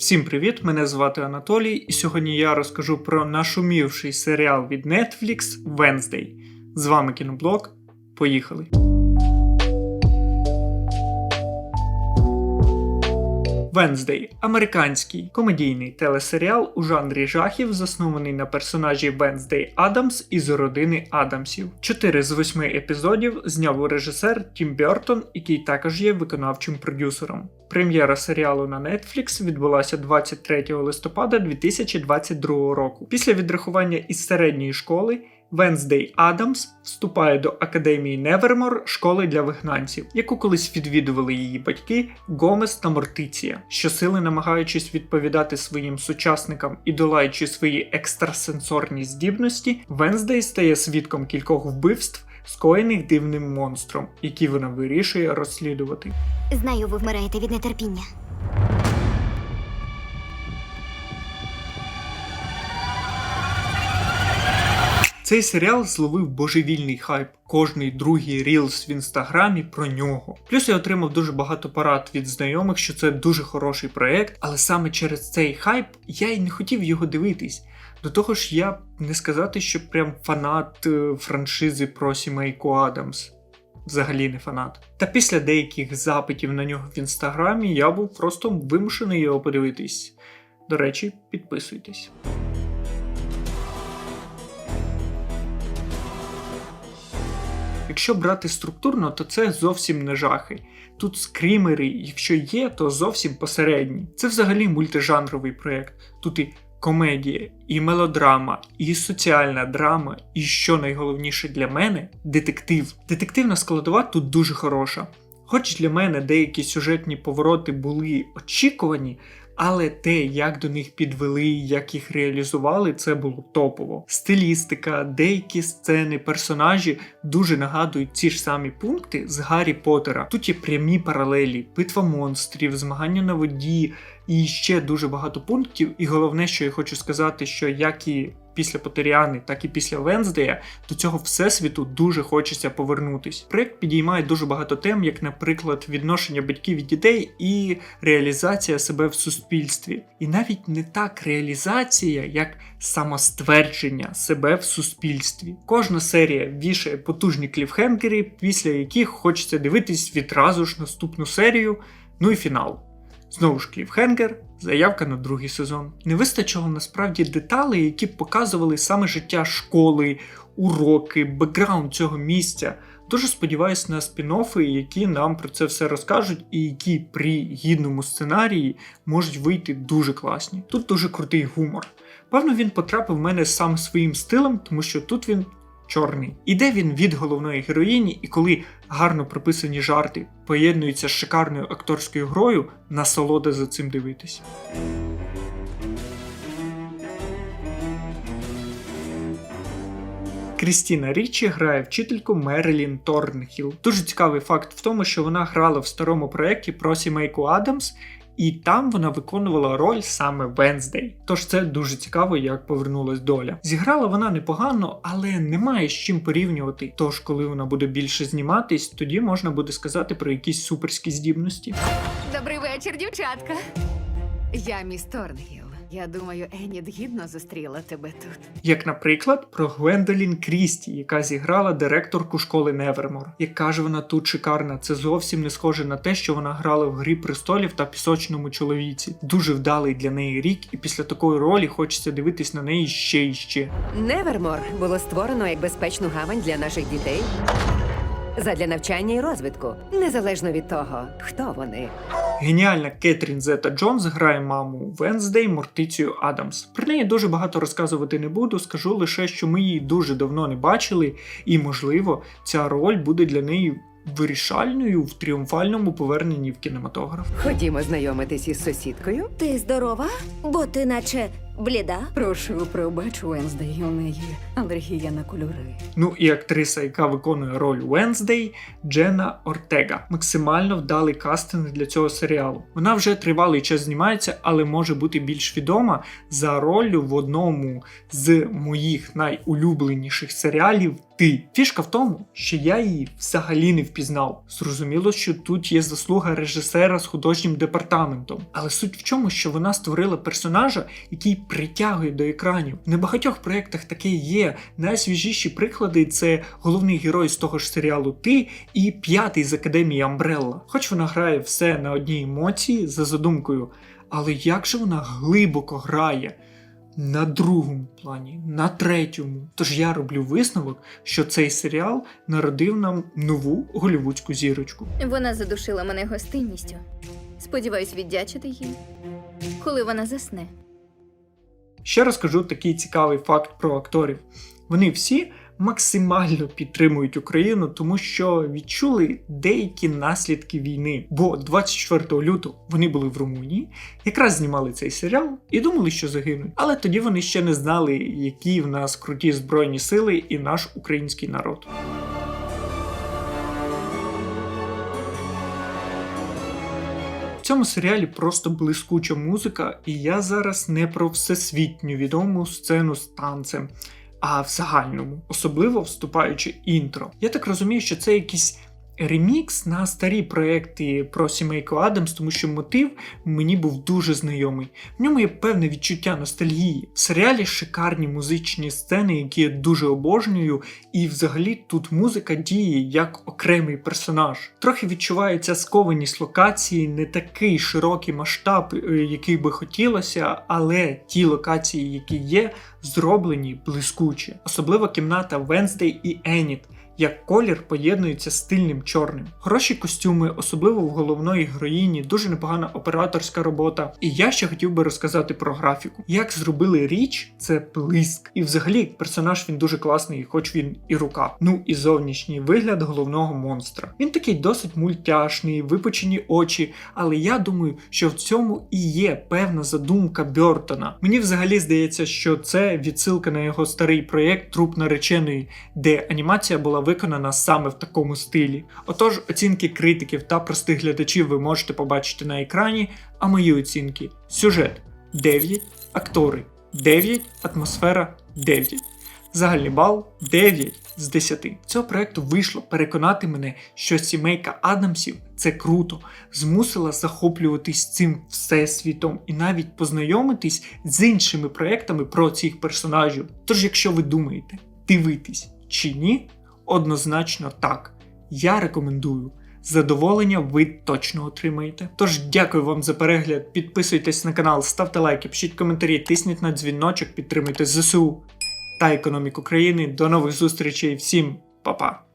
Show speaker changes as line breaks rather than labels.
Всім привіт! Мене звати Анатолій, і сьогодні я розкажу про нашумівший серіал від Netflix Wednesday. З вами кіноблог. Поїхали! Wednesday – американський комедійний телесеріал у жанрі жахів, заснований на персонажі Wednesday Адамс із родини Адамсів. Чотири з восьми епізодів зняв режисер Тім Бертон, який також є виконавчим продюсером. Прем'єра серіалу на Netflix відбулася 23 листопада 2022 року. Після відрахування із середньої школи. Венздей Адамс вступає до академії Невермор школи для вигнанців, яку колись відвідували її батьки Гомес та Мортиція. Щосили намагаючись відповідати своїм сучасникам і долаючи свої екстрасенсорні здібності, Венздей стає свідком кількох вбивств, скоєних дивним монстром, які вона вирішує розслідувати.
Знаю, ви вмираєте від нетерпіння.
Цей серіал зловив божевільний хайп. Кожний другий рілс в інстаграмі про нього. Плюс я отримав дуже багато порад від знайомих, що це дуже хороший проект, але саме через цей хайп я й не хотів його дивитись. До того ж, я не сказати, що прям фанат е, франшизи про сімейку Адамс. Взагалі не фанат. Та після деяких запитів на нього в інстаграмі я був просто вимушений його подивитись. До речі, підписуйтесь. Якщо брати структурно, то це зовсім не жахи. Тут скрімери, якщо є, то зовсім посередні. Це взагалі мультижанровий проєкт. Тут і комедія, і мелодрама, і соціальна драма, і що найголовніше для мене детектив. Детективна складова тут дуже хороша. Хоч для мене деякі сюжетні повороти були очікувані, але те, як до них підвели, як їх реалізували, це було топово. Стилістика, деякі сцени, персонажі дуже нагадують ці ж самі пункти з Гаррі Поттера. Тут є прямі паралелі, битва монстрів, змагання на воді і ще дуже багато пунктів. І головне, що я хочу сказати, що як і після Потеріани, так і після Венздея, до цього всесвіту дуже хочеться повернутись. Проєкт підіймає дуже багато тем, як, наприклад, відношення батьків і дітей і реалізація себе в суспільстві. І навіть не так реалізація, як самоствердження себе в суспільстві. Кожна серія вішає потужні кліфхенгери, після яких хочеться дивитись відразу ж наступну серію, ну і фінал. Знову ж кліфхенгер, заявка на другий сезон. Не вистачило насправді деталей, які б показували саме життя школи, уроки, бекграунд цього місця. Дуже сподіваюся на спін-оффи, які нам про це все розкажуть, і які при гідному сценарії можуть вийти дуже класні. Тут дуже крутий гумор. Певно, він потрапив в мене сам своїм стилем, тому що тут він чорний. Іде він від головної героїні, і коли гарно прописані жарти поєднуються з шикарною акторською грою, насолода за цим дивитись. Крістіна Річі грає вчительку Мерилін Торнхіл. Дуже цікавий факт в тому, що вона грала в старому проєкті про сімейку Адамс, і там вона виконувала роль саме Венздей. Тож це дуже цікаво, як повернулась доля. Зіграла вона непогано, але немає з чим порівнювати. Тож, коли вона буде більше зніматись, тоді можна буде сказати про якісь суперські здібності.
Добрий вечір, дівчатка. Я міс Торнгіл. Я думаю, Еніт гідно зустріла тебе тут.
Як, наприклад, про Гвендолін Крісті, яка зіграла директорку школи Невермор. Яка ж вона тут шикарна, це зовсім не схоже на те, що вона грала в Грі престолів та пісочному чоловіці. Дуже вдалий для неї рік, і після такої ролі хочеться дивитись на неї ще і ще.
Невермор було створено як безпечну гавань для наших дітей задля навчання і розвитку, незалежно від того, хто вони.
Геніальна Кетрін Зета Джонс грає маму Венздей Мортицію Адамс. Про неї дуже багато розказувати не буду. Скажу лише, що ми її дуже давно не бачили, і можливо, ця роль буде для неї вирішальною в тріумфальному поверненні в кінематограф.
Ходімо знайомитись із сусідкою.
Ти здорова? Бо ти наче бліда.
Прошу, пробач, Уенздей, у неї алергія на кольори.
Ну і актриса, яка виконує роль Венздей, Джена Ортега. Максимально вдалий кастинг для цього серіалу. Вона вже тривалий час знімається, але може бути більш відома за роллю в одному з моїх найулюбленіших серіалів ти. Фішка в тому, що я її взагалі не впізнав. Зрозуміло, що тут є заслуга режисера з художнім департаментом. Але суть в чому, що вона створила персонажа, який притягує до екранів. В небагатьох проєктах таке є. Найсвіжіші приклади це головний герой з того ж серіалу Ти і п'ятий з академії Амбрелла. Хоч вона грає все на одній емоції за задумкою, але як же вона глибоко грає на другому плані, на третьому. Тож я роблю висновок, що цей серіал народив нам нову голівудську зірочку.
Вона задушила мене гостинністю. Сподіваюсь, віддячити їй, коли вона засне.
Ще розкажу такий цікавий факт про акторів. Вони всі максимально підтримують Україну, тому що відчули деякі наслідки війни. Бо 24 лютого вони були в Румунії, якраз знімали цей серіал і думали, що загинуть. Але тоді вони ще не знали, які в нас круті збройні сили і наш український народ. Цьому серіалі просто блискуча музика, і я зараз не про всесвітню відому сцену з танцем, а в загальному, особливо вступаючи інтро. Я так розумію, що це якийсь ремікс на старі проекти про сімейку Адамс, тому що мотив мені був дуже знайомий. В ньому є певне відчуття ностальгії. В серіалі шикарні музичні сцени, які я дуже обожнюю, і взагалі тут музика діє як окремий персонаж. Трохи відчувається скованість локації, не такий широкий масштаб, е, який би хотілося, але ті локації, які є, зроблені блискуче. Особливо кімната Венздей і Еніт. Як колір поєднується з стильним чорним. Хороші костюми, особливо в головної героїні, дуже непогана операторська робота. І я ще хотів би розказати про графіку. Як зробили річ, це блиск. І взагалі персонаж він дуже класний, хоч він і рука. Ну і зовнішній вигляд головного монстра. Він такий досить мультяшний, випучені очі, але я думаю, що в цьому і є певна задумка Бьортона. Мені взагалі здається, що це відсилка на його старий проєкт Труп нареченої, де анімація була виконана саме в такому стилі. Отож, оцінки критиків та простих глядачів ви можете побачити на екрані, а мої оцінки: сюжет 9, актори 9, атмосфера 9. Загальний бал 9 з 10. Цього проекту вийшло переконати мене, що сімейка Адамсів це круто, змусила захоплюватись цим всесвітом і навіть познайомитись з іншими проектами про цих персонажів. Тож, якщо ви думаєте, дивитись чи ні, однозначно так. Я рекомендую. Задоволення ви точно отримаєте. Тож дякую вам за перегляд. Підписуйтесь на канал, ставте лайки, пишіть коментарі, тисніть на дзвіночок, підтримуйте ЗСУ та економіку країни. До нових зустрічей. Всім па-па!